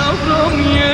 yavrum ye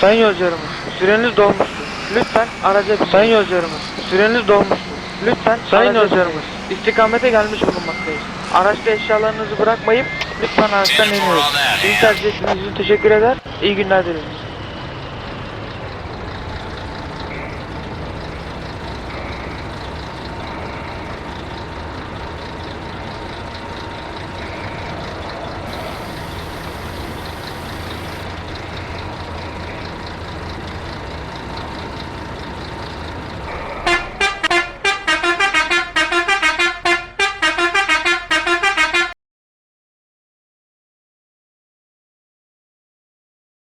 Sayın yolcularımız, süreniz dolmuştur. Lütfen araca binin. Sayın yolcularımız, süreniz dolmuştur. Lütfen Sayın yolcularımız, istikamete gelmiş bulunmaktayız. Araçta eşyalarınızı bırakmayıp lütfen araçtan iniyoruz. Bizi tercih ettiğiniz için teşekkür eder. İyi günler dileriz.